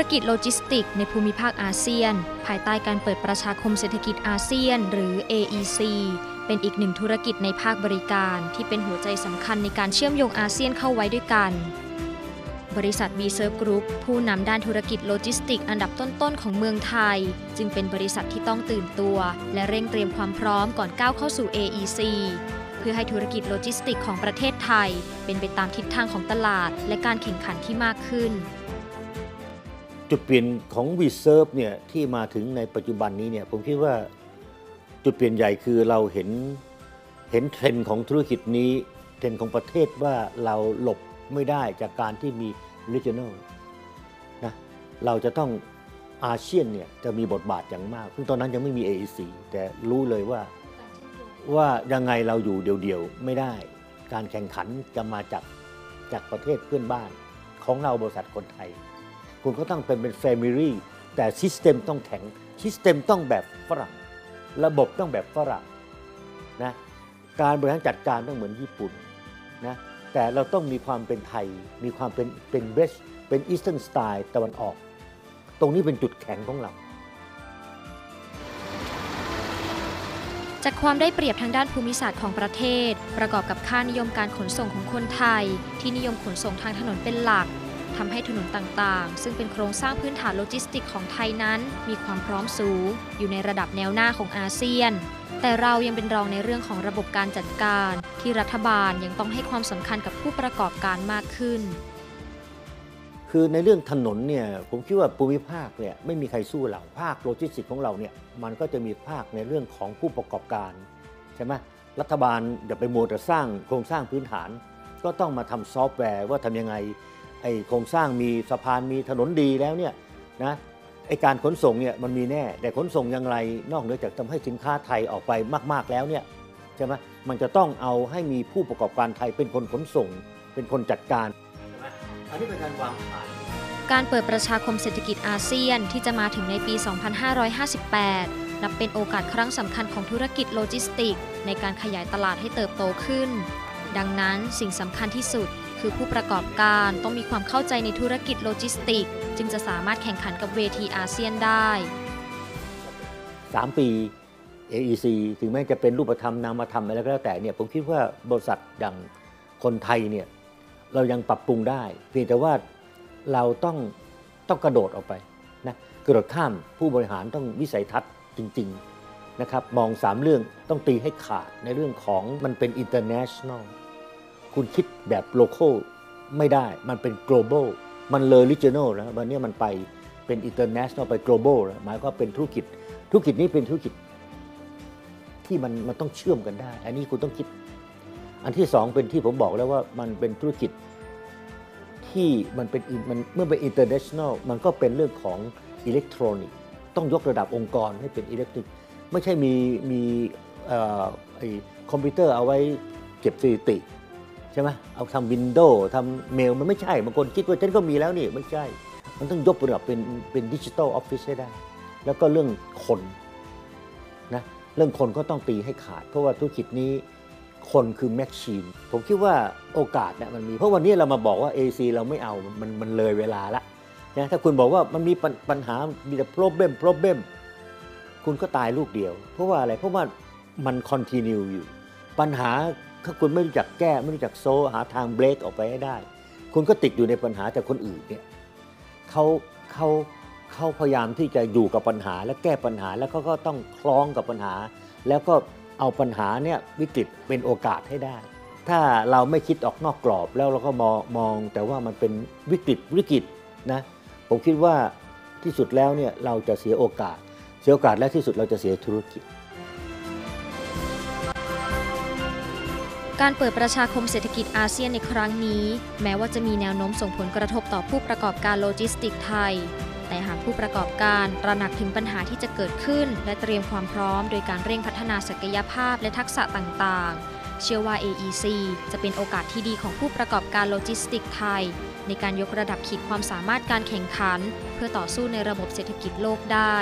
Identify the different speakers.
Speaker 1: ธุรกิจโลจิสติกในภูมิภาคอาเซียน ภายใต้การเปิดประชาคมเศรษฐกิจอาเซียน หรือ AEC เป็นอีกหนึ่งธุรกิจในภาคบริการที่เป็นหัวใจสำคัญในการเชื่อมโยงอาเซียนเข้าไว้ด้วยกัน บริษัท b s e r v Group ผู้นำด้านธุรกิจโลจิสติก อันดับต้นๆของเมืองไทย จึงเป็นบริษัทที่ต้องตื่นตัว และเร่งเตรียมความพร้อมก่อนก้าวเข้าสู่ AEC เพื่อให้ธุรกิจโลจิสติกของประเทศไทย เป็นไปตามทิศทางของตลาด และการแข่งขันที่มากขึ้น
Speaker 2: จุดเปลี่ยนของ v s e r v เนี่ยที่มาถึงในปัจจุบันนี้เนี่ยผมคิดว่าจุดเปลี่ยนใหญ่คือเราเห็นเห็นเทรนด์ของธุรกิจนี้ เทรนด์ของประเทศว่าเราหลบไม่ได้จากการที่มี regional นะเราจะต้องอาเซียนเนี่ยจะมีบทบาทอย่างมาก ซึ่งตอนนั้นยังไม่มี AEC แต่รู้เลยว่าว่ายังไงเราอยู่เดี่ยวๆ ไม่ได้ การแข่งขันจะมาจากจากประเทศเพื่อนบ้านของเราบริษัทคนไทย คุณก็ต้องเป็นเป็น Family แต่ซิสเต็มต้องแข็งซิสเต็มต้องแบบฝรั่ง ระบบต้องแบบฝรั่งนะการบริหารจัดการต้องเหมือนญี่ปุ่นนะแต่เราต้องมีความเป็นไทย มีความเป็นเป็นเบสเป็นอีสเทิร์นสไตล์ตะวันออก ตรงนี้เป็นจุดแข็งของเรา
Speaker 1: จากความได้เปรียบทางด้านภูมิศาสตร์ของประเทศ ประกอบกับค่านิยมการขนส่งของคนไทย ที่นิยมขนส่งทางถนนเป็นหลัก ทำให้ถนนต่างๆ ซึ่งเป็นโครงสร้างพื้นฐานโลจิสติกของไทยนั้น มีความพร้อมสูง อยู่ในระดับแนวหน้าของอาเซียน แต่เรายังเป็นรองในเรื่องของระบบการจัดการ ที่รัฐบาลยังต้องให้ความสำคัญกับผู้ประกอบการมากขึ้น
Speaker 2: คือในเรื่องถนนเนี่ยผมคิดว่าภูมิภาคเนี่ยไม่มีใครสู้เราภาคโลจิสติกของเราเนี่ยมันก็จะมีภาคในเรื่องของผู้ประกอบการใช่ไหมรัฐบาลอย่าไปโมแต่สร้างโครงสร้างพื้นฐาน ก็ต้องมาทำซอฟต์แวร์ว่าทำยังไง ไอ้โครงสร้างมีสะพานมีถนนดีแล้วเนี่ยนะไอ้การขนส่งเนี่ยมันมีแน่ แต่ขนส่งอย่างไรนอกเหนือจากทำให้สินค้าไทยออกไปมาก ๆแล้วเนี่ยใช่ไหมมันจะต้องเอาให้มีผู้ประกอบการไทยเป็นคนขนส่ง เป็นคนจัดการอันนี้เป็นการวางแผน
Speaker 1: การเปิดประชาคมเศรษฐกิจอาเซียนที่จะมาถึงในปี 2558 นับเป็นโอกาสครั้งสำคัญของธุรกิจโลจิสติก ในการขยายตลาดให้เติบโตขึ้น ดังนั้นสิ่งสำคัญที่สุด คือผู้ประกอบการต้องมีความเข้าใจในธุรกิจโลจิสติก จึงจะสามารถแข่งขันกับเวทีอาเซียนได้
Speaker 2: 3 ปี AEC ถึงแม้จะเป็นรูปธรรมนามธรรมอะไรก็แล้วแต่เนี่ยผมคิดว่าบริษัทอย่างคนไทยเนี่ยเรายังปรับปรุงได้ เพียงแต่ว่าเราต้องต้องกระโดดออกไปนะกระโดดข้ามผู้บริหารต้องวิสัยทัศน์จริง ๆ นะครับ มอง 3 เรื่องต้องตีให้ขาดในเรื่องของมันเป็น international คุณคิดแบบ local ไม่ได้ มันเป็น global มันเลย regional แล้ววันนี้มันไปเป็น international ไป global แล้วหมายก็เป็นธุรกิจ ธุรกิจนี้เป็นธุรกิจที่มันมันต้องเชื่อมกันได้ อันนี้คุณต้องคิด อันที่สองเป็นที่ผมบอกแล้วว่ามันเป็นธุรกิจที่มันเป็นมันเมื่อเป็น international มันก็เป็นเรื่องของอิเล็กทรอนิกส์ต้องยกระดับองค์กรให้เป็นอิเล็กทรอนิกส์ไม่ใช่มีมีคอมพิวเตอร์เอาไว้เก็บสถิติ ใช่ไหมเอาทำวินโดว์ทำเมลมันไม่ใช่บางคนคิดว่าฉันก็มีแล้วนี่ไม่ใช่ มันต้องยกระดับเป็นเป็นดิจิทัลออฟฟิศให้ได้ แล้วก็เรื่องคนนะเรื่องคนก็ต้องตีให้ขาด เพราะว่าธุรกิจนี้คนคือแมชชีน ผมคิดว่าโอกาสเนี่ยมันมี เพราะวันนี้เรามาบอกว่า AC เราไม่เอา มันมันเลยเวลาละนะถ้าคุณบอกว่ามันมีปัญปัญหา มีแต่ problem problem คุณก็ตายลูกเดียว เพราะว่าอะไร เพราะว่ามัน continue อยู่ ปัญหา ถ้าคุณไม่รู้จักแก้ไม่รู้จักโซหาทางเบรกออกไปให้ได้ คุณก็ติดอยู่ในปัญหาแต่คนอื่นเนี่ยเขาเขาเขาพยายามที่จะอยู่กับปัญหาและแก้ปัญหาแล้วเขาก็ต้องคล้องกับปัญหา แล้วก็เอาปัญหาเนี่ยวิกฤตเป็นโอกาสให้ได้ ถ้าเราไม่คิดออกนอกกรอบแล้วเราก็มองมอง แต่ว่ามันเป็นวิกฤตวิกฤตนะผมคิดว่าที่สุดแล้วเนี่ยเราจะเสียโอกาส เสียโอกาสและที่สุดเราจะเสียธุรกิจ
Speaker 1: การเปิดประชาคมเศรษฐกิจอาเซียนในครั้งนี้ แม้ว่าจะมีแนวโน้มส่งผลกระทบต่อผู้ประกอบการโลจิสติกไทย แต่หากผู้ประกอบการตระหนักถึงปัญหาที่จะเกิดขึ้น และเตรียมความพร้อม โดยการเร่งพัฒนาศักยภาพและทักษะต่างๆ เชื่อว่า AEC จะเป็นโอกาสที่ดีของผู้ประกอบการโลจิสติกไทย ในการยกระดับขีดความสามารถการแข่งขัน เพื่อต่อสู้ในระบบเศรษฐกิจโลกได้